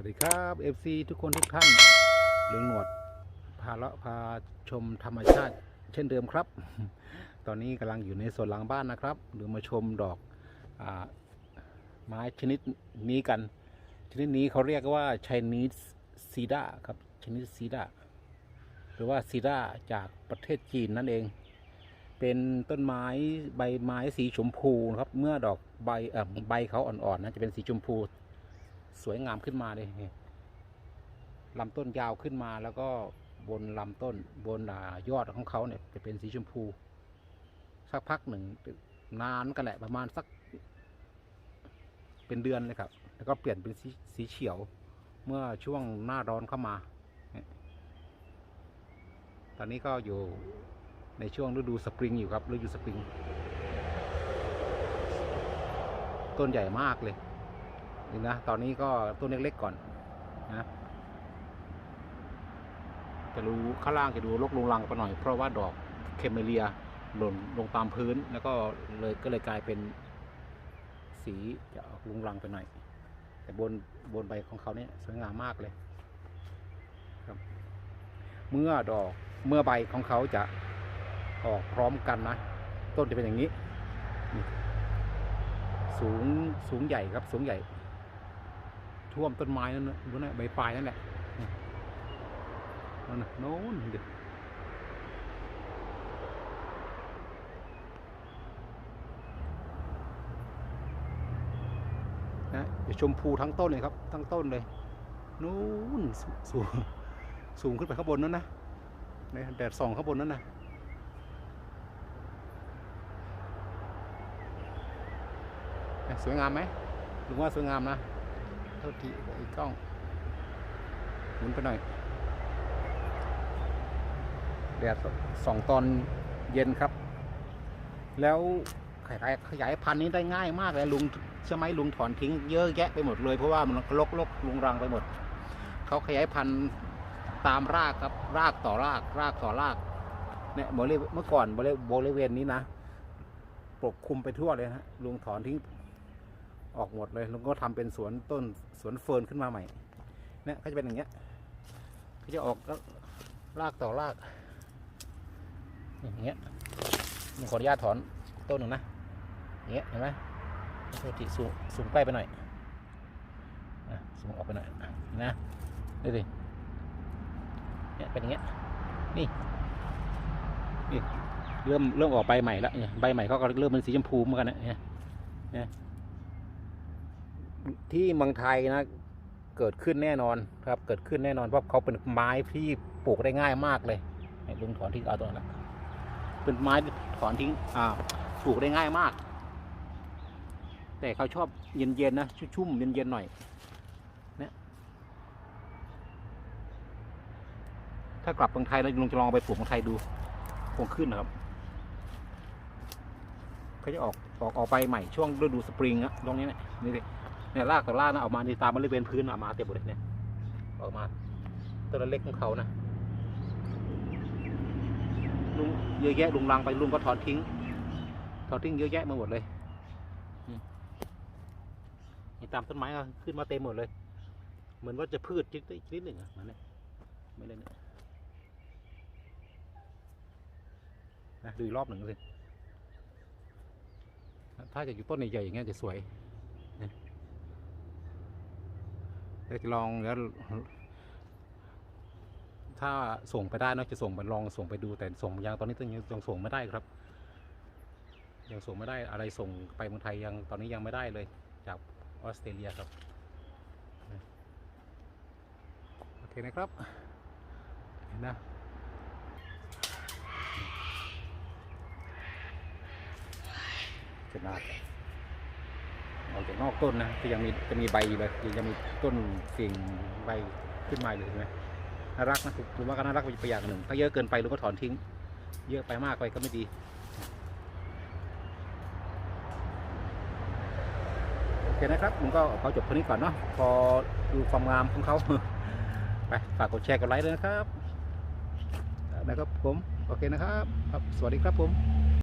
วัสดีครับ FC ทุกคนทุกท่านเรืองหนวดพาเลาะพาชมธรรมชาติ เช่นเดิมครับ ตอนนี้กำลังอยู่ในสวนหลังบ้านนะครับหรือมาชมดอกอไม้ชนิดนี้กัน ชนิดนี้เขาเรียกว่า Chinese Cedar ครับ Chinese Cedar หรือว่าซีดาจากประเทศจีนนั่นเอง เป็นต้นไม้ใบไม้สีชมพูครับ เมื่อดอกใบใบเขาอ่อนๆนะจะเป็นสีชมพู สวยงามขึ้นมาเลยลำต้นยาวขึ้นมาแล้วก็บนลำต้นบนอยอดของเขาเนี่ยจะเป็นสีชมพู สักพักหนึ่งนานกันแหละประมาณสักเป็นเดือนเลยครับ แล้วก็เปลี่ยนเป็นสีสีเขียว เมื่อช่วงหน้าร้อนเข้ามา ตอนนี้ก็อยู่ในช่วงฤดูสปริงอยู่ครับฤดูสปริง ต้นใหญ่มากเลย นี่นะ ตอนนี้ก็ต้นเล็กๆก่อนนะจะรู้ข้างล่างจะดูรกลงรังไปหน่อย เพราะว่าดอกเคมเมเลียหล่นลงตามพื้นแล้วก็เลยก็เลยกลายเป็นสีจะออกลุงรังไปหน่อย แต่บนบนใบของเขาเนี่ยสวยงามมากเลยครับ เมื่อดอกเมื่อใบของเขาจะออกพร้อมกันนะ ต้นจะเป็นอย่างนี้ สูงสูงใหญ่ครับสูงใหญ่ ท่วมต้นไม้นั่นนะดูนะใบปลายนั่นแหละนั่นนะโน้นดินะเดี๋ยวชมพูทั้งต้นเลยครับ ทั้งต้นเลยนู้นสูงสูงขึ้นไปข้างบนนั่นนะเนี่ยแดดส่องข้างบนนั่นนะสวยงามไหมลุงว่าสวยงามนะ เท่าที่ไอ้กล้อง หมุนไปหน่อย แดดสองตอนเย็นครับ แล้วขยายขยายพันธุ์นี้ได้ง่ายมากเลยลุงใช่ไหมลุงถอนทิ้งเยอะแยะไปหมดเลยเพราะว่ามันลกลกลุงรังไปหมด เขาขยายพันธุ์ตามรากครับ รากต่อราก รากต่อราก เนี่ยบริเวณเมื่อก่อนบริบริเวณนี้นะ ปกคลุมไปทั่วเลยฮะลุงถอนทิ้ง ออกหมดเลยแล้วก็ทำเป็นสวนต้นสวนเฟิร์นขึ้นมาใหม่ เนี่ยเขาจะเป็นอย่างเงี้ยเขาจะออกแล้วรากต่อราก อย่างเงี้ยผมขออนุญาตถอนต้นหนึ่งนะอย่างเงี้ยเห็นไหมโทษทีสูงสูงใกล้ไปหน่อยอะสูงออกไปหน่อยนะนี่ดิเนี่ยเป็นอย่างเงี้ยนี่นี่เริ่มเริ่มออกใบใหม่แล้วเนี่ยใบใหม่เขาก็เริ่มเป็นสีชมพูเหมือนกันนะเนี่ยเนี่ย ที่เมืองไทยนะ เกิดขึ้นแน่นอนครับ เกิดขึ้นแน่นอนเพราะเขาเป็นไม้ที่ปลูกได้ง่ายมากเลยลุงถอนทิ้งเอาตัวนั้นละเป็นไม้ถอนทิ้งอ่าปลูกได้ง่ายมาก แต่เขาชอบเย็นๆนะชุ่มๆเย็นๆหน่อยเนี่ยถ้ากลับเมืองไทยแล้วลุงจะลองเอาไปปลูกเมืองไทยดูคงขึ้นนะครับเขาจะออกออกออกไปใหม่ช่วงฤดูสปริงอะตรงนี้เนี่ยนี่ดิ เนี่ยรากต่อรากนะออกมาในตามบริเวณพื้นออกมาเต็มหมดเลยเนี่ยออกมาต้นเล็กของเขานะลุงเยอะแยะลุงรังไปลุงก็ถอนทิ้งถอนทิ้งเยอะแยะมาหมดเลยนี่ตามต้นไม้ก็ขึ้นมาเต็มหมดเลย เหมือนว่าจะพืชชนิดนิดหนึ่งอะมันเนี่ยไม่เล่นเนี่ยนะดูรอบหนึ่งสิถ้าจะอยู่ต้นใหญ่ๆอย่างเงี้ยจะสวย เดี๋ยวจะลองแล้วถ้าส่งไปได้นะจะส่งไปลองส่งไปดูแต่ส่งยังตอนนี้ยังยังส่งไม่ได้ครับ ยังส่งไม่ได้อะไรส่งไปเมืองไทยยังตอนนี้ยังไม่ได้เลย จากออสเตรเลียครับโอเคนะครับเห็นนะขนา ดออกจากนอกต้นนะก็ยังมีจะมีใบอยู่เลยยังมีต้นสิ่งใบขึ้นมาอยู่เห็นไหมน่ารักนะผมว่าก็น่ารักไปอย่างหนึ่ง ถ้าเยอะเกินไปเราก็ถอนทิ้ง เยอะไปมากไปก็ไม่ดีโอเคนะครับผมก็เขอจบเท่านี้ก่อนเนาะพอดูความงามของเขาไปฝากกดแชร์กดไลค์ด้วยนะครับนะครับผมโอเคนะครับ สวัสดีครับผม